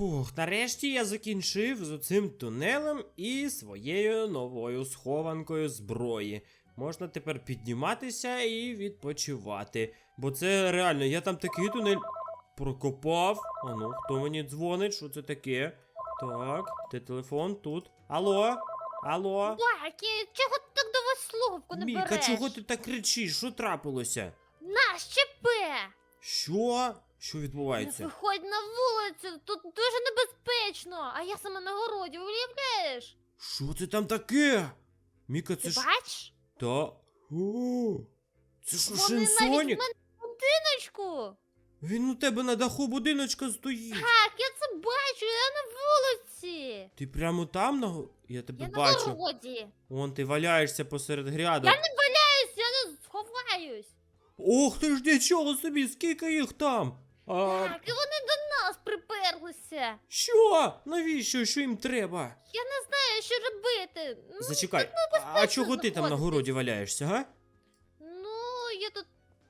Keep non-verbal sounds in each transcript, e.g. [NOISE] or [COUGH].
Фух, нарешті я закінчив з оцим тунелем і своєю новою схованкою зброї. Можна тепер підніматися і відпочивати. Бо це реально, я там такий тунель прокопав. А ну, хто мені дзвонить? Що це таке? Так, де телефон? Тут. Алло? Алло? Баки, чого ти так до вас слухавку не Міка, береш? чого ти так кричиш? Що трапилося? На, щепи! Що? Що відбувається? виходь на вулицю, тут дуже небезпечно, а я саме на городі, уявляєш? Що це там таке? Міка, це Ти ж. бач? Та. О, це що Вони навіть в мене в будиночку. Він у тебе на даху будиночка стоїть. Так, я це бачу, я на вулиці. Ти прямо там на го- Я тебе Я на бачу. городі. Вон ти валяєшся посеред грядок. Я не валяюсь, я не сховаюсь. Ох ти ж нічого собі, скільки їх там? А Так, і вони до нас приперлися. що? Навіщо? Що їм треба? Я не знаю, що робити. Ну, Зачекай, а чого ти там на знаходитись. городі валяєшся, га? Ну, я тут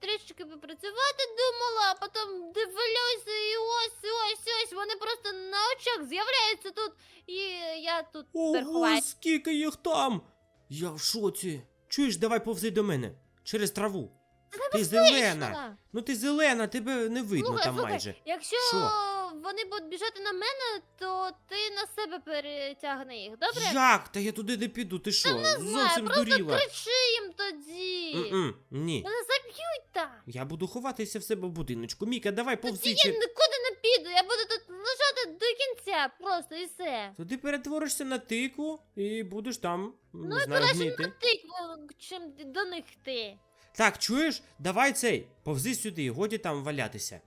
трішки попрацювати думала, а потім дивлюся, і ось, ось, ось, вони просто на очах з'являються тут, і я тут Ого, скільки їх там? Я в шоці. Чуєш, давай повзи до мене. Через траву. Ти зелена. Ну ти зелена, тебе не видно Слухай, там слухай, майже. Якщо Що? вони будуть біжати на мене, то ти на себе перетягни їх, добре? Як? Та я туди не піду, ти що? Не знаю, Зовсім просто здуріла. кричи їм тоді. М-м, ні. Мене заб'ють там. Я буду ховатися в себе в будиночку. Міка, давай Тоді я чи- нікуди не піду, я буду тут лежати до кінця, просто і все. То ти перетворишся на тикву і будеш там, м, Ну не знаю, краще на тикву, чим до них йти. Так, чуєш? Давай цей, повзи сюди, годі там валятися.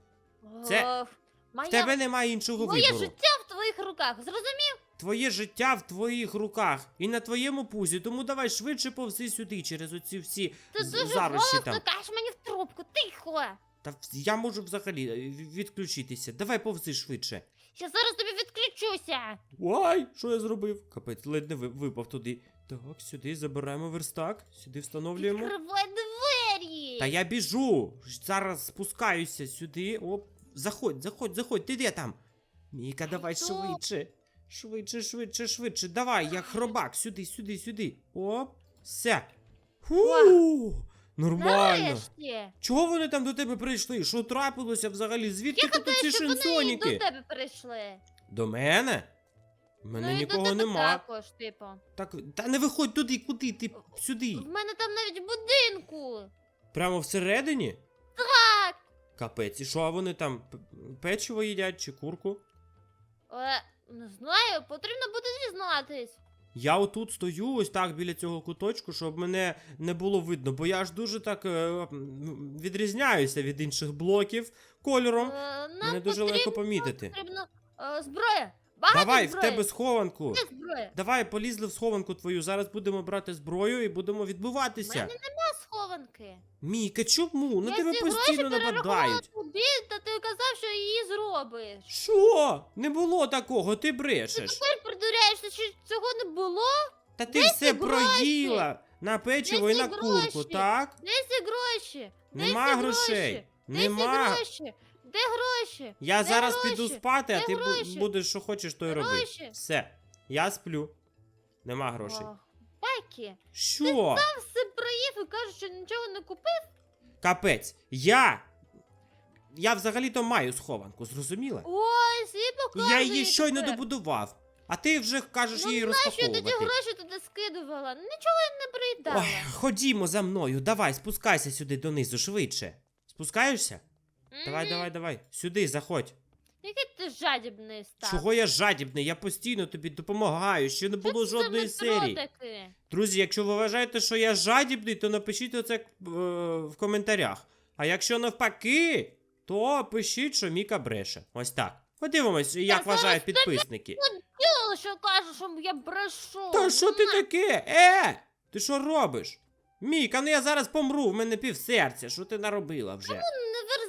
Це- Ох, моя, В тебе немає іншого моє вибору. життя в твоїх руках, зрозумів? Твоє життя в твоїх руках і на твоєму пузі, тому давай швидше повзи сюди через оці всі Ти з- дуже зарощі голосно там. кажеш мені в трубку, тихо. Та в- я можу взагалі е, в- відключитися. Давай повзи швидше. Я зараз тобі відключуся. Ой, що я зробив? Капець, ледь не ви- випав туди. Так, сюди забираємо верстак, сюди встановлюємо. Відкривай двері. Та я біжу. Зараз спускаюся сюди. Оп. Заходь, заходь, заходь, ти де там? Міка, давай Йду. швидше. Швидше, швидше, швидше. Давай, як хробак, сюди, сюди, сюди. Оп. Все. Фу. Нормально. Нарешті. Чого вони там до тебе прийшли? Що трапилося взагалі? Звідки Я тут ці що вони і шинсоніки? до тебе прийшли. До мене? У мене ну, і нікого до тебе нема. також, типу. Так, та не виходь туди, куди ти сюди. В мене там навіть будинку. Прямо всередині? Так. Капець, і що а вони там печиво їдять чи курку? Е, не знаю, потрібно буде дізнатись. Я отут стою, ось так біля цього куточку, щоб мене не було видно, бо я ж дуже так е, відрізняюся від інших блоків кольором. Е, нам Мене дуже потрібно, легко помітити. потрібно е, зброя. Багато Давай, в зброї. тебе схованку. Де зброя? Давай, полізли в схованку твою. Зараз будемо брати зброю і будемо У відбиватися. мене нема схованки. Міка, чому? На я тебе ці постійно гроші перерахувала нападають. тобі, та ти казав, що її зробиш. Що? Не було такого, ти брешеш. Тепер придуряєшся, що цього не було? Та ти Де все ці гроші? проїла на печиво Де і ці на курку, гроші? так? Де ці гроші? Де Нема ці грошей. гроші? Де Нема. гроші? Де гроші? Я Де зараз гроші? піду спати, а Де ти гроші? будеш, що хочеш, то й роби. Гроші? Все, я сплю. Нема грошей. Бакі, Що? все проїв і кажеш, що нічого не купив? Капець, я. Я взагалі-то маю схованку, зрозуміла? Ось, і показує Я її щойно тепер. добудував. А ти вже кажеш Ну, її Що я тоді гроші туди скидувала? Нічого я не приїдала. Ой, ходімо за мною, давай, спускайся сюди донизу, швидше. Спускаєшся? Давай, давай, давай. Сюди, заходь. Який ти жадібний став. Чого я жадібний? Я постійно тобі допомагаю, ще не було Що це жодної серії. таке? Друзі, якщо ви вважаєте, що я жадібний, то напишіть оце е, в коментарях. А якщо навпаки, то пишіть, що Міка бреше. Ось так. Подивимось, як зараз вважають підписники. Діло, що кажеш, що я брешу. Та що ти таке? Е! Ти що робиш? Міка, ну я зараз помру, в мене півсерця. Що ти наробила вже? Не верзи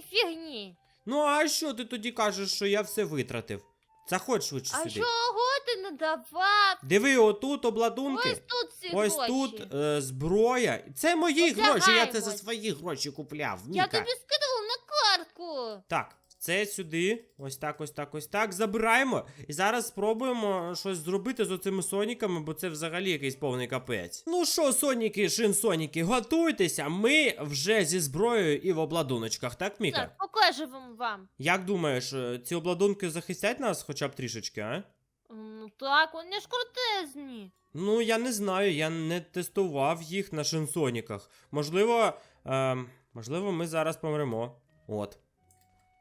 всякої фігні. Ну а що ти тоді кажеш, що я все витратив? Заходь швидше А сюди. чого ти не давав? Диви, отут обладунки. Ось тут ці Ось гроші. тут е, зброя. Це мої Одягай гроші, я це за ось. свої гроші купляв. Я тобі скидала на картку. Так, це сюди. Ось так, ось так, ось так. Забираємо. І зараз спробуємо щось зробити з оцими соніками, бо це взагалі якийсь повний капець. Ну що, соніки, шинсоніки, готуйтеся. Ми вже зі зброєю і в обладуночках, так, Міка? Так, покажемо вам. Як думаєш, е, ці обладунки захистять нас хоча б трішечки, а? Ну так, вони ж крутезні. Ну, я не знаю, я не тестував їх на шинсоніках. Можливо, ем, можливо, ми зараз помремо. От.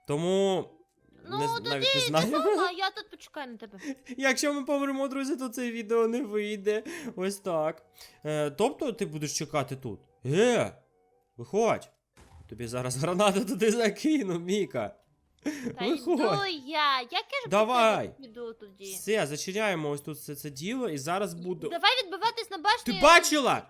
Тому. Ну, не, тоді навіть не знаю. дома, [LAUGHS] я тут почекаю на тебе. Якщо ми помремо, друзі, то це відео не вийде. Ось так. Е, тобто ти будеш чекати тут. Е, виходь. Тобі зараз [LAUGHS] гранату туди закину, Міка. Та Виходь. йду я. Я кажу, Давай. піду тоді. Все, зачиняємо ось тут все це діло, і зараз буду. Давай відбиватись на башні. Ти бачила?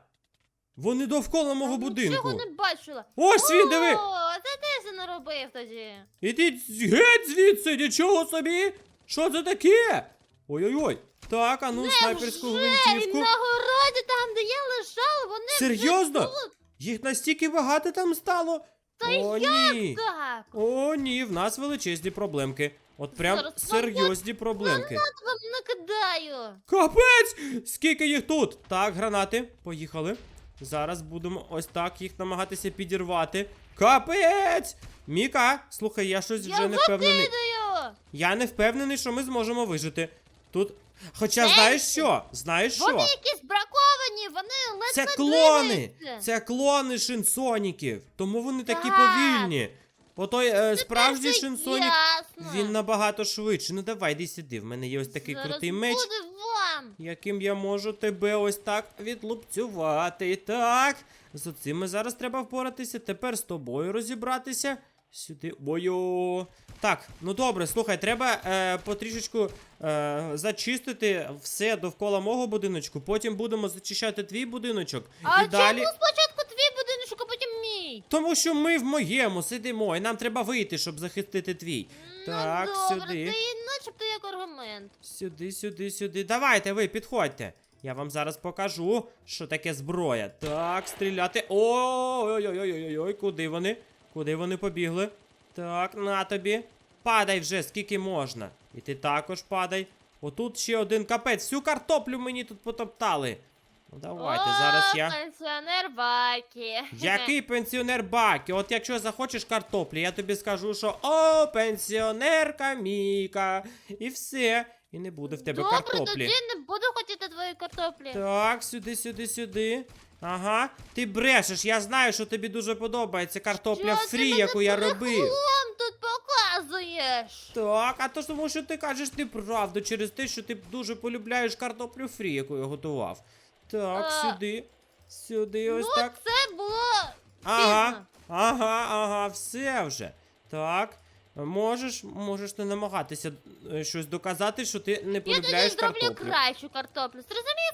Вони довкола мого будинку. Нічого не бачила. Ось він, диви! О, це ти це наробив тоді. Ідіть геть звідси, нічого собі! Що це таке? Ой-ой-ой. Так, а ну снайперську Вже, гвинтівку. І на городі там, де я лежала, вони Серйозно? вже тут. Їх настільки багато там стало. Та О, ні. Так. О, ні, в нас величезні проблемки. От прям Зараз серйозні проблемки. Вам накидаю. Капець! Скільки їх тут? Так, гранати, поїхали. Зараз будемо ось так їх намагатися підірвати. Капець! Міка, слухай, я щось Я вже не впевнений. Кидаю. Я не впевнений, що ми зможемо вижити. Тут. Хоча Це- знаєш що? Знаєш Вони що? якісь браковані, вони ледь Це клони! двигаються. Це клони шинсоніків. Тому вони такі Так. повільні. Отой е, справжній шинсонік, ясно. він набагато швидше. Ну давай, йди сюди. В мене є ось такий Зараз крутий меч, буде вам. яким я можу тебе ось так відлупцювати. Так. З оцим зараз треба впоратися. Тепер з тобою розібратися. Сюди. Ой-о. Так, ну добре, слухай, треба е, потрішечку е, зачистити все довкола мого будиночку. Потім будемо зачищати твій будиночок. А і далі. спочатку твій будиночок, а потім мій? Тому що ми в моєму сидимо, і нам треба вийти, щоб захистити твій. Так, ну, добре, сюди. Як аргумент. Сюди, сюди, сюди. Давайте ви, підходьте. Я вам зараз покажу, що таке зброя. Так, стріляти. Ой-ой-ой-ой-ой, куди вони? Куди вони побігли? Так, на тобі. Падай вже, скільки можна. І ти також падай. Отут ще один капець. Всю картоплю мені тут потоптали. Ну давайте, О, зараз я. пенсіонер Бакі. Який пенсіонер Бакі? От якщо захочеш картоплі, я тобі скажу, що о, пенсіонерка Міка. І все. І не буде в тебе Добре, картоплі. тоді не буду хотіти твої картоплі. Так, сюди, сюди, сюди. Ага, ти брешеш, я знаю, що тобі дуже подобається картопля Що ти фрі, мене яку я робив. тут показуєш. Так, а то ж тому, що ти кажеш неправду через те, що ти дуже полюбляєш картоплю фрі, яку я готував. Так, А, сюди. Сюди, ось ну, так. це було Ага, пізно. ага, ага, все вже. Так. Можеш, можеш не намагатися е, щось доказати, що ти не Я тоді полюбляєш зроблю картоплю. кращу картоплю. Зрозумів?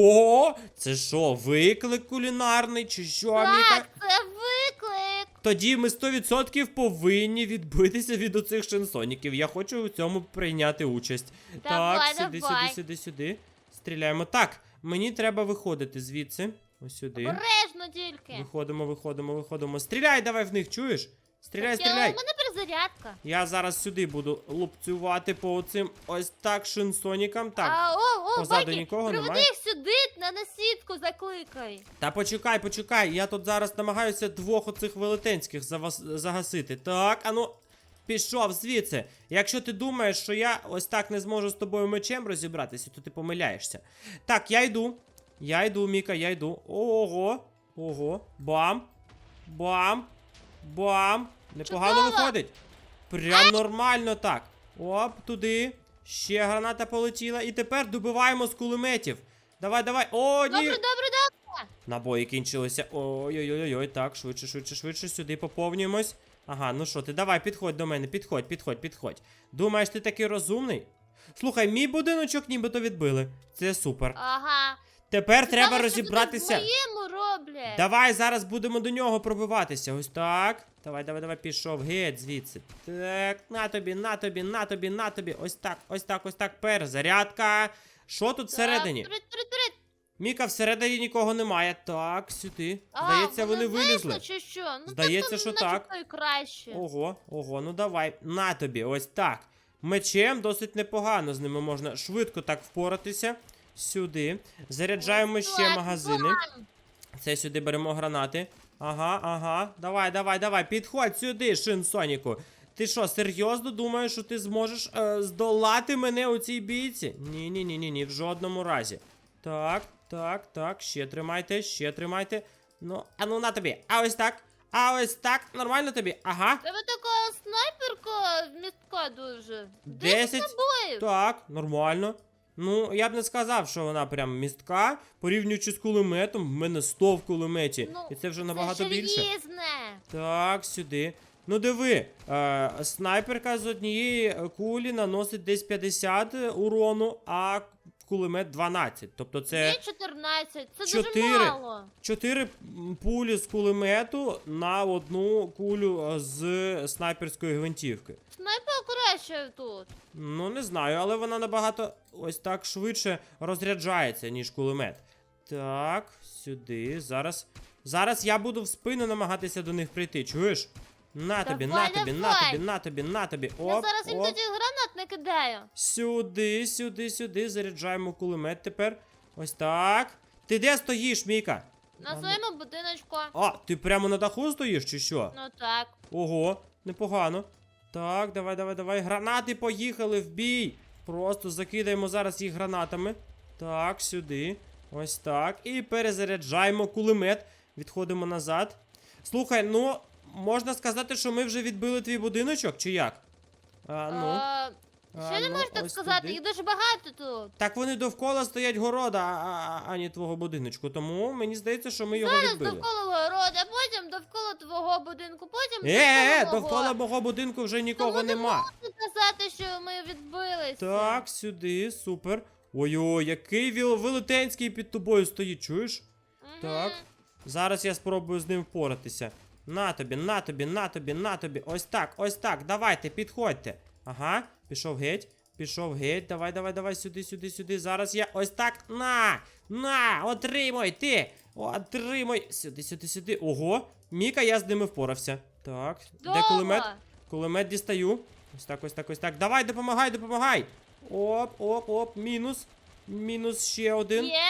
О, це що, виклик кулінарний чи що, Міка? Так, це виклик. Тоді ми 100% повинні відбитися від оцих шинсоніків. Я хочу у цьому прийняти участь. Давай, так, сюди, давай. сюди, сюди, сюди. Стріляємо. Так, мені треба виходити звідси. Ось сюди. Обережно тільки. Виходимо, виходимо, виходимо. Стріляй давай в них, чуєш? Стріляй, Я- стріляй. У мене перезарядка. Я зараз сюди буду лупцювати по оцим ось так шинсонікам. Так. А, о, о, позаду Бакі, нікого приведи немає? їх сюди на насідку закликай. Та почекай, почекай. Я тут зараз намагаюся двох оцих велетенських завас- загасити. Так, ану. Пішов звідси. Якщо ти думаєш, що я ось так не зможу з тобою мечем розібратися, то ти помиляєшся. Так, я йду. Я йду, Міка, я йду. Ого. Ого. Бам. Бам. Бам. Непогано Чудово. виходить. Прям нормально так. Оп, туди. Ще граната полетіла. І тепер добиваємо з кулеметів. Давай, давай. О, ні. Добре, добре, добре. Набої кінчилися. Ой-ой-ой, так, швидше, швидше, швидше, сюди поповнюємось. Ага, ну що ти, давай, підходь до мене, підходь, підходь, підходь. Думаєш, ти такий розумний? Слухай, мій будиночок нібито відбили. Це супер. Ага. Тепер треба що розібратися. тут моєму роблять. Давай зараз будемо до нього пробиватися. Ось так. Давай, давай, давай, пішов геть звідси. Так, на тобі, на тобі, на тобі, на тобі. Ось так, ось так, ось так. Перезарядка. Що тут всередині? Так, Турит, турит, турит. Міка, всередині нікого немає. Так, сюди. А, Здається, вони вилізли. чи що? Ну, Здається, так, що наче так. то краще. Ого, ого, ну давай, на тобі, ось так. Мечем досить непогано, з ними можна швидко так впоратися. Сюди. Заряджаємо ще Так, магазини. бам! Це сюди беремо гранати. Ага, ага. Давай, давай, давай. Підходь сюди, Шин Соніку. Ти що, серйозно думаєш, що ти зможеш е, здолати мене у цій бійці? Ні, ні, ні, ні, ні, в жодному разі. Так, так, так, ще тримайте, ще тримайте. Ну, а ну на тобі. А ось так. А ось так. Нормально тобі? Ага. Тебе така снайперка містка дуже. Десять. Бою. Так, нормально. Ну, я б не сказав, що вона прям містка. Порівнюючи з кулеметом, в мене 100 в кулеметі. Ну, і це вже Це набагато більше. желізне. Так, сюди. Ну диви, е, снайперка з однієї кулі наносить десь 50 урону, а кулемет 12. Тобто це Є 14. Це чотири. дуже мало. 4 пулі з кулемету на одну кулю е, з снайперської гвинтівки. Снайпер краще тут. Ну, не знаю, але вона набагато ось так швидше розряджається, ніж кулемет. Так, сюди. Зараз. Зараз я буду в спину намагатися до них прийти, чуєш? На тобі, на Давай, тобі, на давай. тобі, на тобі, на тобі. Оп, Я зараз їм оп. тоді не кидаю. Сюди, сюди, сюди. Заряджаємо кулемет тепер. Ось так. Ти де стоїш, Міка? На своєму будиночку. А, ти прямо на даху стоїш, чи що? Ну так. Ого, непогано. Так, давай, давай, давай. Гранати поїхали в бій. Просто закидаємо зараз їх гранатами. Так, сюди. Ось так. І перезаряджаємо кулемет. Відходимо назад. Слухай, ну, можна сказати, що ми вже відбили твій будиночок, чи як? А, ну. А, А, не ну, можеш так ось сказати, туди. їх дуже багато тут. Так вони довкола стоять города, а, а, ані твого будиночку. Тому мені здається, що ми його Зараз відбили. довкола города, потім довкола твого будинку, потім Е, е, довкола довкола мого. мого будинку вже нікого Тому не нема. можна казати, що ми відбилися. Так, сюди, супер. Ой-ой, який віл- велетенський під тобою стоїть, чуєш? Мгм. Так. Зараз я спробую з ним впоратися. На тобі, на тобі, на тобі, на тобі. Ось так, ось так. Давайте, підходьте. Ага, пішов геть. Пішов геть. Давай, давай, давай, сюди, сюди, сюди. Зараз я ось так. На! На! Отримуй ти! Отримуй! Сюди, сюди, сюди. Ого! Міка, я з ними впорався. Так, де кулемет? Кулемет дістаю. Ось так, ось так, ось так. Давай, допомагай, допомагай. Оп, оп, оп, мінус. Мінус ще один. Є.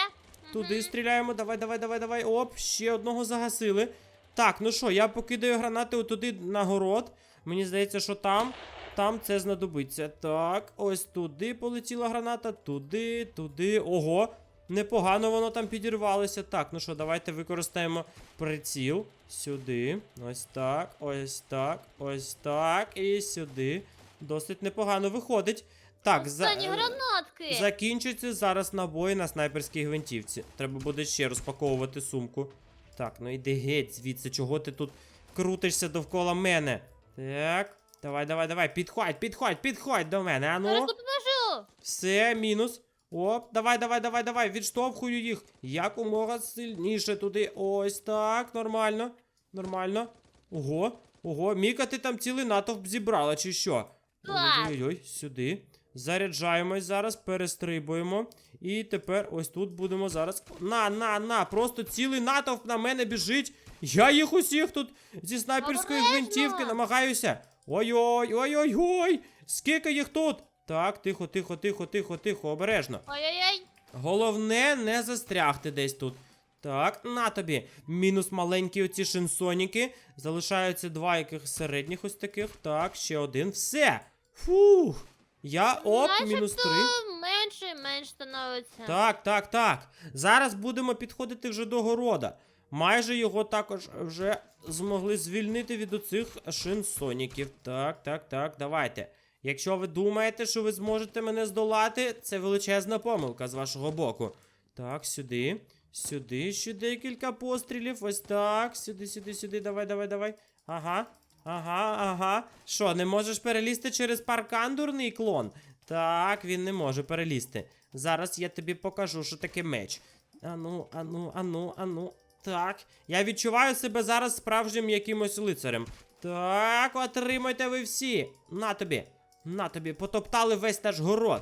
Туди стріляємо. Давай, давай, давай, давай. Оп, ще одного загасили. Так, ну що, я покидаю гранати туди на город. Мені здається, що там. Там це знадобиться. Так, ось туди полетіла граната, туди, туди. Ого. Непогано воно там підірвалося. Так, ну що, давайте використаємо приціл. Сюди. Ось так, ось так, ось так. І сюди. Досить непогано виходить. Так, за... Гранатки. Закінчуються зараз набої на снайперській гвинтівці. Треба буде ще розпаковувати сумку. Так, ну йди геть звідси, чого ти тут крутишся довкола мене. Так, давай, давай, давай, підходь, підходь, підходь до мене, а ну. допоможу. Все, мінус. Оп, давай, давай, давай, давай, відштовхую їх якомога сильніше туди. Ось так, нормально. Нормально. Ого, ого, Міка, ти там цілий натовп зібрала, чи що? Ой-ой-ой, сюди. Заряджаємось зараз, перестрибуємо. І тепер ось тут будемо зараз. На, на, на! Просто цілий натовп на мене біжить. Я їх усіх тут зі снайперської гвинтівки намагаюся. Ой-ой, ой-ой-ой! Скільки їх тут? Так, тихо, тихо, тихо, тихо, тихо, обережно. Ой-ой-ой. Головне не застрягти десь тут. Так, на тобі. Мінус маленькі оці шинсоніки. Залишаються два яких середніх ось таких. Так, ще один. Все. Фух. Я оп, мінус три. менше і менше становиться. Так, так, так. Зараз будемо підходити вже до города. Майже його також вже змогли звільнити від оцих шинсоніків. Так, так, так, давайте. Якщо ви думаєте, що ви зможете мене здолати, це величезна помилка з вашого боку. Так, сюди. Сюди ще декілька пострілів. Ось так. Сюди, сюди, сюди. Давай, давай, давай. Ага. Ага, ага. Що, не можеш перелізти через паркан, дурний клон? Так, він не може перелізти. Зараз я тобі покажу, що таке меч. Ану, ану, ану, ану. Так. Я відчуваю себе зараз справжнім якимось лицарем. Так, отримайте ви всі. На тобі. На тобі, потоптали весь наш город.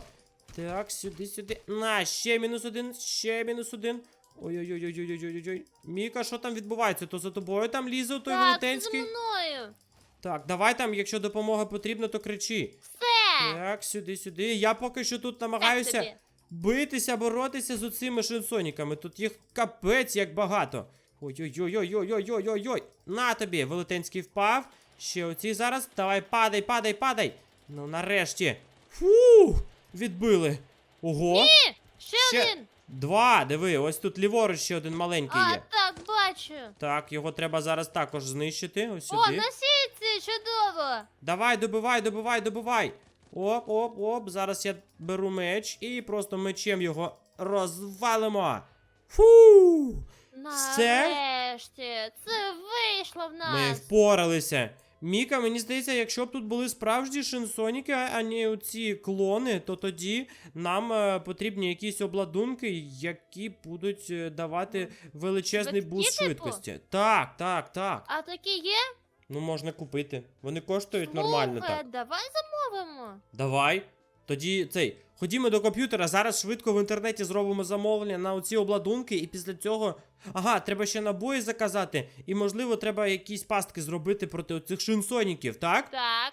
Так, сюди, сюди. На, ще мінус один, ще мінус один. Ой-ой-ой-ой-ой-ой-ой. Міка, що там відбувається? То за тобою там лізе той так, за велетенський? мною. Так, давай там, якщо допомога потрібна, то кричи. Все. Так, сюди, сюди. Я поки що тут намагаюся. Битися, боротися з оцими шинсоніками. Тут їх капець як багато. Ой-ой-ой-ой-ой-ой-ой-ой. На тобі, велетенський впав. Ще оці зараз. Давай, падай, падай, падай. Ну, нарешті. Фу! Відбили. Ого! Ще, Ще- один. Два, диви, ось тут ліворуч ще один маленький А, є. так, бачу. Так, його треба зараз також знищити. Ось О, сюди. на сітці, чудово. Давай, добивай, добивай, добивай. Оп, оп, оп. Зараз я беру меч і просто мечем його розвалимо. Фу! Все? Нарешті, це вийшло в нас. Ми впоралися. Міка, мені здається, якщо б тут були справжні шинсоніки, а не оці клони, то тоді нам е, потрібні якісь обладунки, які будуть е, давати величезний Швидкі, буст типу? швидкості. Так, так, так. А такі є? Ну можна купити. Вони коштують нормально Слухай, так. давай замовимо. Давай. Тоді цей. Ходімо до комп'ютера, зараз швидко в інтернеті зробимо замовлення на оці обладунки, і після цього. Ага, треба ще набої заказати, і можливо треба якісь пастки зробити проти оцих шинсоніків, так? Так,